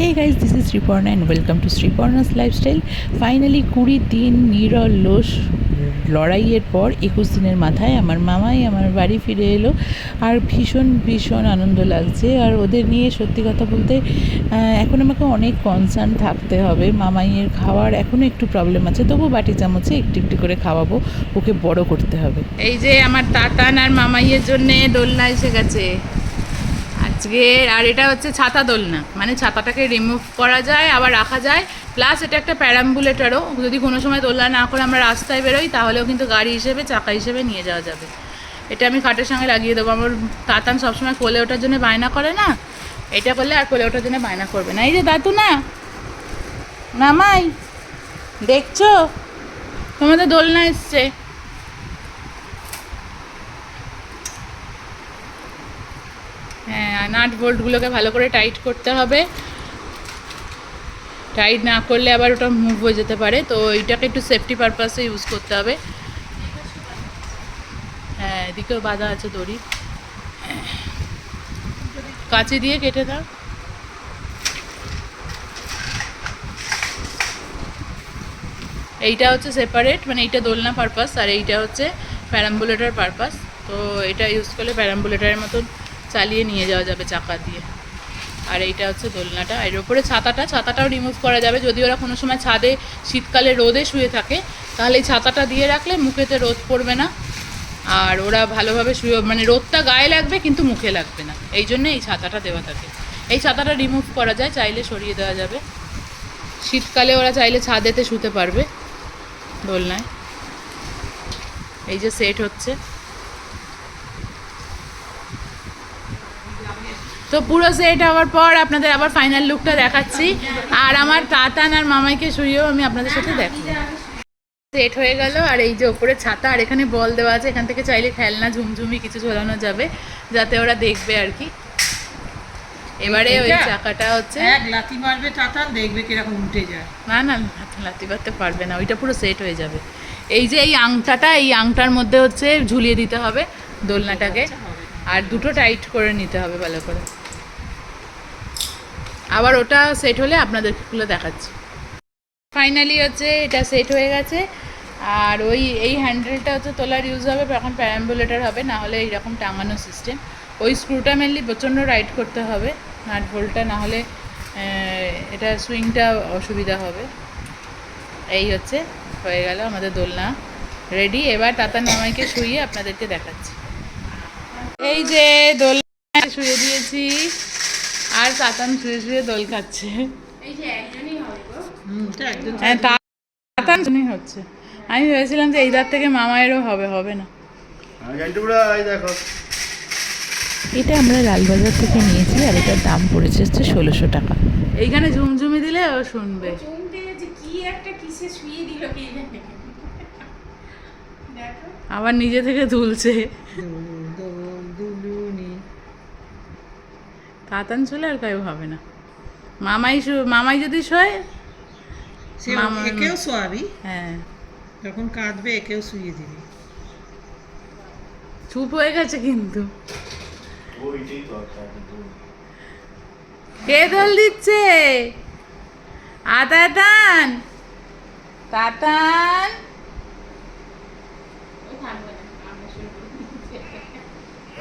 Hey guys this is Sriparna and welcome to Sriparna's lifestyle finally কুড়ি দিন নিরলস লড়াইয়ের পর একুশ দিনের মাথায় আমার মামাই আমার বাড়ি ফিরে এলো আর ভীষণ ভীষণ আনন্দ লাগছে। আর ওদের নিয়ে সত্যি কথা বলতে এখন আমাকে অনেক কনসার্ন থাকতে হবে। মামাইয়ের খাওয়ার এখনও একটু প্রবলেম আছে তবু বাটি চামচে একটু একটু করে খাওয়াবো। ওকে বড় করতে হবে। এই যে আমার তাতান আর মামাইয়ের জন্যে দোলনা এসে গেছে। আজকে, আর এটা হচ্ছে ছাতা দোলনা। মানে ছাতাটাকে রিমুভ করা যায়, আবার রাখা যায়। প্লাস এটা একটা প্যারাম্বুলেটারও যদি কোনো সময় দোলনা না করে আমরা রাস্তায় বেরোই, তাহলেও কিন্তু গাড়ি হিসেবে, চাকা হিসেবে নিয়ে যাওয়া যাবে। এটা আমি খাটের সঙ্গে লাগিয়ে দেবো। আমার তাতান সবসময় কোলে ওঠার জন্য বায়না করে না। এটা করলে আর কোলে ওঠার জন্য বায়না করবে না। এই যে দাদু না, মামাই, দেখছ? তোমাদের দোলনা এসছে। নাট বোল্টগুলোকে ভালো করে টাইট করতে হবে। টাইট না করলে আবার ওটা মুভ হয়ে যেতে পারে। তো এইটাকে একটু সেফটি পারপাসে ইউজ করতে হবে। হ্যাঁ এদিকেও বাধা আছে দড়ি। কাঁচি দিয়ে কেটে দাও। এইটা হচ্ছে সেপারেট মানে এইটা দোলনা পারপাস আর এইটা হচ্ছে প্যারাম্বুলেটার পারপাস তো এটা ইউজ করলে প্যারাম্বুলেটারের মতন চালিয়ে নিয়ে যাওয়া যাবে চাকা দিয়ে। আর এইটা হচ্ছে দোলনাটা। এর উপরে ছাতাটা, ছাতাটাও রিমুভ করা যাবে। যদি ওরা কোনো সময় ছাদে, শীতকালে রোদে শুয়ে থাকে, তাহলে এই ছাতাটা দিয়ে রাখলে মুখেতে রোদ পড়বে না। আর ওরা ভালোভাবে শুয়ে মানে রোদটা গায়ে লাগবে কিন্তু মুখে লাগবে না। এই জন্য এই ছাতাটা দেওয়া থাকে। এই ছাতাটা রিমুভ করা যায়, চাইলে সরিয়ে দেওয়া যাবে। শীতকালে ওরা চাইলে ছাদেতে শুতে পারবে দোলনায়। এই যে সেট হচ্ছে। তো পুরো সেট হওয়ার পর আপনাদের আবার ফাইনাল লুকটা দেখাচ্ছি। আর আমার তাতান আর মামাইকে শুয়েও আমি আপনাদের সাথে দেখি সেট হয়ে গেল আর এই যে ওপরে ছাতা আর এখানে বল দেওয়া আছে। এখান থেকে চাইলে খেলনা ঝুমঝুমি কিছু ঝোলানো যাবে যাতে ওরা দেখবে আর কি। এবারে ওই চাকাটা হচ্ছে এক লাথি মারবে টাটান দেখবে কীরকম উঠে যায়। না না লাতি পারতে পারবে না ওইটা পুরো সেট হয়ে যাবে। এই যে এই আংটাটা এই আংটার মধ্যে হচ্ছে ঝুলিয়ে দিতে হবে দোলনাটাকে। আর দুটো টাইট করে নিতে হবে ভালো করে। আবার ওটা সেট হলে আপনাদেরগুলো দেখাচ্ছি। ফাইনালি হচ্ছে এটা সেট হয়ে গেছে। আর ওই, এই হ্যান্ডেলটা হচ্ছে তোলার ইউজ হবে এখন প্যারাম্বুলেটার হবে, না হলে এইরকম টাঙানো সিস্টেম ওই স্ক্রুটা মেনলি প্রচণ্ড রাইট করতে হবে, নাট বোল্টটা না হলে এটা সুইংটা অসুবিধা হবে। এই হচ্ছে, হয়ে গেল আমাদের দোলনা। রেডি এবার তাতার নামাইকে শুয়ে আপনাদেরকে দেখাচ্ছি। এই যে দোলনা শুয়ে দিয়েছি। আর কাতান শুয়ে শুয়ে দোল খাচ্ছে। হুম এটা একজন হ্যাঁ হচ্ছে। আমি ভেবেছিলাম যে এই দাঁত থেকে মামায়েরও হবে হবে না। দেখো। এটা আমরা লালবাজার থেকে নিয়েছি আর এটার দাম পড়েছে হচ্ছে ষোলোশো টাকা। এইখানে ঝুমঝুমি দিলে ও শুনবে। আবার নিজে থেকে তুলছে দোল দোল দুলুনি তাতান চলে আর কেউ হবে না। মামাই শু- মামাই যদি শোয় একেও শোয়াবি। হ্যাঁ। যখন কাঁদবে একেও শুয়ে দিবি। চুপ হয়ে গেছে কিন্তু। ওইটাই তো একটা কে দোল দিচ্ছে? আতাতান। তাতান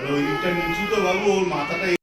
ওই দিকটা নিচু তো বাবু ওর মাথাটা